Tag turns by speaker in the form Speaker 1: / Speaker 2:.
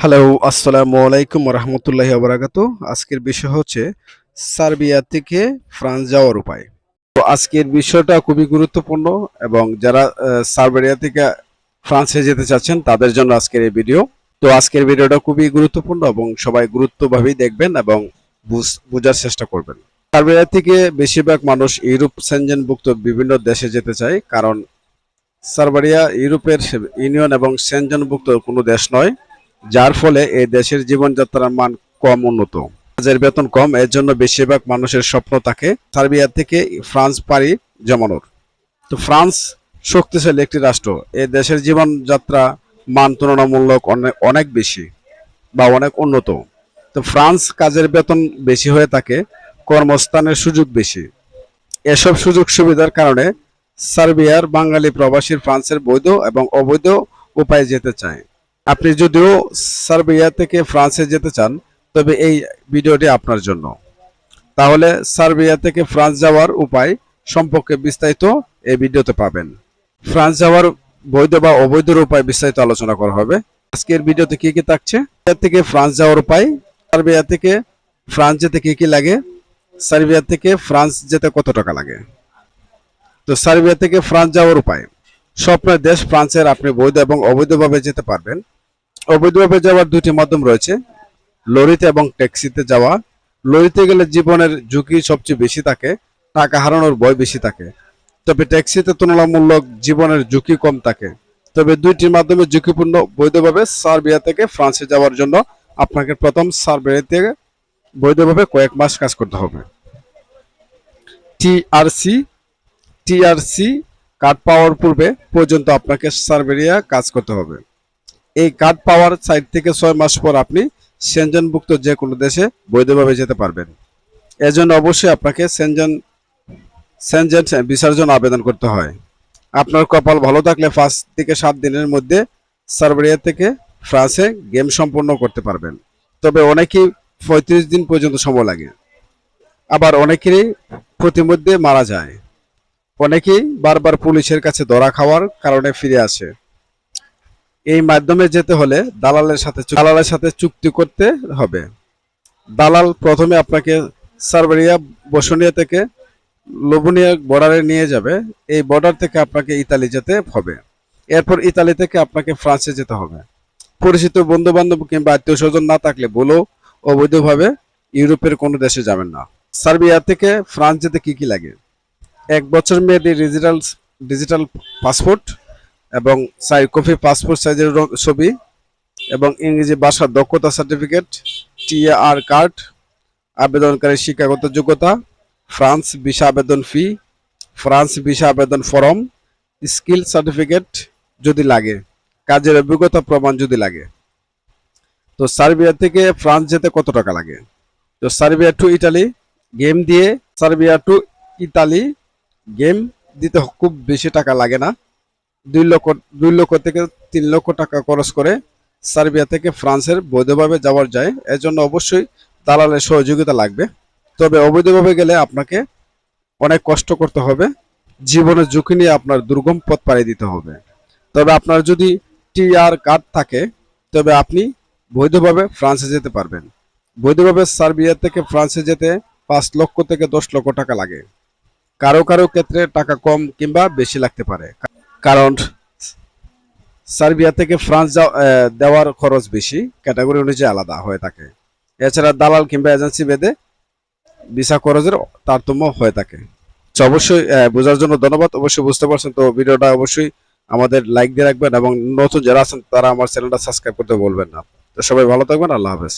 Speaker 1: Hello, আসসালামু আলাইকুম রহমতুল্লাহি আবরাকাত আজকের বিষয় হচ্ছে সার্বিয়া থেকে ফ্রান্স যাওয়ার উপায়। তো আজকের বিষয়টা খুবই গুরুত্বপূর্ণ এবং যারা সার্বিয়া থেকে ফ্রান্সে যেতে চাচ্ছেন, তাদের জন্য আজকের এই ভিডিও। তো আজকের ভিডিওটা খুবই গুরুত্বপূর্ণ এবং সবাই গুরুত্বভাবেই দেখবেন এবং বুঝ- বোঝার চেষ্টা করবেন। সার্বিয়া থেকে বেশিরভাগ মানুষ ইউরোপ সেনজেনভুক্ত বিভিন্ন দেশে যেতে চায়, কারণ সার্বিয়া ইউরোপের ইউনিয়ন এবং সেনজেনভুক্ত কোনো দেশ নয়। যার ফলে এই দেশের জীবনযাত্রার মান কম উন্নত। কাজের বেতন কম, এর জন্য বেশিরভাগ মানুষের স্বপ্ন থাকে সার্বিয়া থেকে ফ্রান্স, পাড়ি জমানোর। তো ফ্রান্স শক্তিশালী একটি রাষ্ট্র। এই দেশের জীবনযাত্রা মান তুলনামূলক অনেক অনেক বেশি বা অনেক উন্নত। তো ফ্রান্স কাজের বেতন বেশি হয়ে থাকে, কর্মস্থানের সুযোগ বেশি। এসব সুযোগ সুবিধার কারণে সার্বিয়ার বাঙালি প্রবাসী ফ্রান্সের বৈধ এবং অবৈধ উপায়ে যেতে চায়। আপনি যদিও সার্বিয়া থেকে ফ্রান্সে যেতে চান, তবে এই ভিডিওটি আপনার জন্য। তাহলে সার্বিয়া থেকে ফ্রান্স যাওয়ার উপায় সম্পর্কে বিস্তারিত এই ভিডিওতে পাবেন। ফ্রান্স যাওয়ার বৈধ বা অবৈধ উপায় বিস্তারিত আলোচনা করা হবে। আজকের ভিডিওতে কি কি থাকছে? থেকে ফ্রান্স যাওয়ার উপায়। সার্বিয়া থেকে ফ্রান্স যেতে কি কি লাগে? সার্বিয়া থেকে ফ্রান্স যেতে কত টাকা লাগে? তো সার্বিয়া থেকে ফ্রান্স যাওয়ার উপায়। স্বপ্নের দেশ ফ্রান্সের আপনি বৈধ এবং অবৈধভাবে যেতে পারবেন। অবৈধভাবে যাওয়ার দুটি মাধ্যম রয়েছে, লরিতে এবং ট্যাক্সিতে যাওয়া। লরিতে গেলে জীবনের ঝুঁকি সবচেয়ে বেশি থাকে, টাকা হারানোর ভয় বেশি থাকে। তবে ট্যাক্সিতে তুলনামূলক জীবনের ঝুঁকি কম থাকে। তবে দুইটির মাধ্যমে ঝুঁকিপূর্ণ, বৈধভাবে সার্বিয়া থেকে ফ্রান্সে যাওয়ার জন্য আপনাকে প্রথম সার্বিয়া থেকে বৈধভাবে কয়েক মাস কাজ করতে হবে। টিআরসি টিআরসি কার্ড পাওয়ার পূর্বে পর্যন্ত আপনাকে সার্ভেরিয়া কাজ করতে হবে। এই কার্ড পাওয়ার সাইট থেকে ছয় মাস পর আপনি সেনজনভুক্ত যে কোনো দেশে বৈধভাবে যেতে পারবেন। এজন্য অবশ্যই আপনাকে সেনজন সেনজেন বিসর্জন আবেদন করতে হয়। আপনার কপাল ভালো থাকলে পাঁচ থেকে সাত দিনের মধ্যে সার্ভেরিয়া থেকে ফ্রান্সে গেম সম্পন্ন করতে পারবেন। তবে অনেকেই পঁয়ত্রিশ দিন পর্যন্ত সময় লাগে। আবার অনেকেরই প্রতিমধ্যে মারা যায়। অনেকেই বারবার পুলিশের কাছে ধরা খাওয়ার কারণে ফিরে আসে। এই মাধ্যমে যেতে হলে দালালের সাথে দালালের সাথে চুক্তি করতে হবে। দালাল প্রথমে আপনাকে সার্বেরিয়া বসনিয়া থেকে লোবনিয়া বর্ডারে নিয়ে যাবে। এই বর্ডার থেকে আপনাকে ইতালি যেতে হবে। এরপর ইতালি থেকে আপনাকে ফ্রান্সে যেতে হবে। পরিচিত বন্ধু বান্ধব কিংবা আত্মীয় স্বজন না থাকলে বলো অবৈধভাবে ইউরোপের কোনো দেশে যাবেন না। সার্বিয়া থেকে ফ্রান্স যেতে কি কি লাগে? এক বছর মেয়াদী ডিজিটাল ডিজিটাল পাসপোর্ট এবং সাই কপি পাসপোর্ট সাইজের ছবি এবং ইংরেজি ভাষার দক্ষতা সার্টিফিকেট টিআর কার্ড আবেদনকারী শিক্ষাগত যোগ্যতা ফ্রান্স ভিসা আবেদন ফি ফ্রান্স ভিসা আবেদন ফর্ম স্কিল সার্টিফিকেট যদি লাগে, কাজের অভিজ্ঞতা প্রমাণ যদি লাগে। তো সার্বিয়া থেকে ফ্রান্স যেতে কত টাকা লাগে? তো সার্বিয়া টু ইটালি গেম দিয়ে সার্বিয়া টু ইতালি গেম দিতে খুব বেশি টাকা লাগে না। দুই লক্ষ দুই লক্ষ থেকে তিন লক্ষ টাকা খরচ করে সার্বিয়া থেকে ফ্রান্সের বৈধভাবে যাওয়ার যায়। এর জন্য অবশ্যই দালালের সহযোগিতা লাগবে। তবে অবৈধভাবে গেলে আপনাকে অনেক কষ্ট করতে হবে। জীবনের ঝুঁকি নিয়ে আপনার দুর্গম পথ পাড়ি দিতে হবে। তবে আপনার যদি টিআর কার্ড থাকে, তবে আপনি বৈধভাবে ফ্রান্সে যেতে পারবেন। বৈধভাবে সার্বিয়া থেকে ফ্রান্সে যেতে পাঁচ লক্ষ থেকে দশ লক্ষ টাকা লাগে। কারও কারও ক্ষেত্রে টাকা কম কিংবা বেশি লাগতে পারে। কারণ সার্বিয়া থেকে ফ্রান্স দেওয়ার খরচ বেশি, ক্যাটাগরি অনুযায়ী আলাদা হয়ে থাকে। এছাড়া দালাল কিংবা এজেন্সি বেদে ভিসা খরচের তারতম্য হয়ে থাকে। তো অবশ্যই বোঝার জন্য ধন্যবাদ। অবশ্যই বুঝতে পারছেন তো ভিডিওটা অবশ্যই আমাদের লাইক দিয়ে রাখবেন এবং নতুন যারা আছেন তারা আমার চ্যানেলটা সাবস্ক্রাইব করতে বলবেন না। তো সবাই ভালো থাকবেন, আল্লাহ হাফেজ।